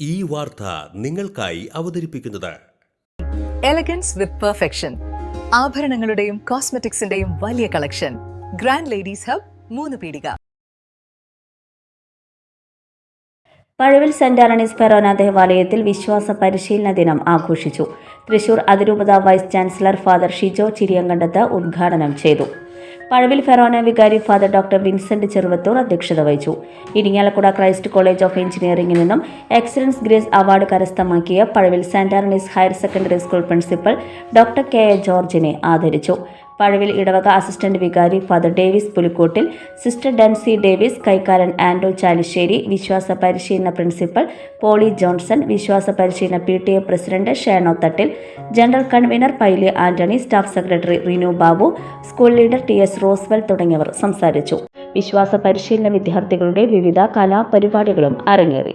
ഈ വാർത്ത നിങ്ങൾക്കായി അവതരിപ്പിക്കുന്നത്. എലഗൻസ് വിത്ത് പെർഫെക്ഷൻ ആഭരണങ്ങളുടെയും കോസ്മെറ്റിക്സിന്റെയും വലിയ കളക്ഷൻ ഗ്രാൻഡ് ലേഡീസ് ഹബ് മൂന്ന് പീടിക. പഴവിൽ സെന്റ് ആറണീസ് ഫെറോന ദേവാലയത്തിൽ വിശ്വാസ പരിശീലന ദിനം ആഘോഷിച്ചു. തൃശൂർ അതിരൂപത vice chancellor father Shijo Chiriyankandath ഉദ്ഘാടനം ചെയ്തു. പഴവിൽ ഫെറോന വികാരി ഫാദർ ഡോക്ടർ വിൻസെന്റ് ചെറുവത്തൂർ അധ്യക്ഷത വഹിച്ചു. ഇരിങ്ങാലക്കുട ക്രൈസ്റ്റ് കോളേജ് ഓഫ് എഞ്ചിനീയറിംഗിൽ നിന്നും എക്സലൻസ് ഗ്രേസ് അവാർഡ് കരസ്ഥമാക്കിയ Pazhavil saint Arnis higher secondary school principal doctor K A ജോർജിനെ ആദരിച്ചു. പഴവിൽ ഇടവക അസിസ്റ്റന്റ് വികാരി father Davis Pulikottil sister Dency Davis കൈക്കാരൻ Ando Chalissery വിശ്വാസ പരിശീലന പ്രിൻസിപ്പൽ പോളി ജോൺസൺ വിശ്വാസ പരിശീലന P T A president Sheno Thattil general convener Paily Antony staff secretary Rinu Babu school leader T S Roswell തുടങ്ങിയവർ സംസാരിച്ചു. വിശ്വാസ പരിശീലന വിദ്യാർത്ഥികളുടെ വിവിധ കലാപരിപാടികളും അരങ്ങേറി.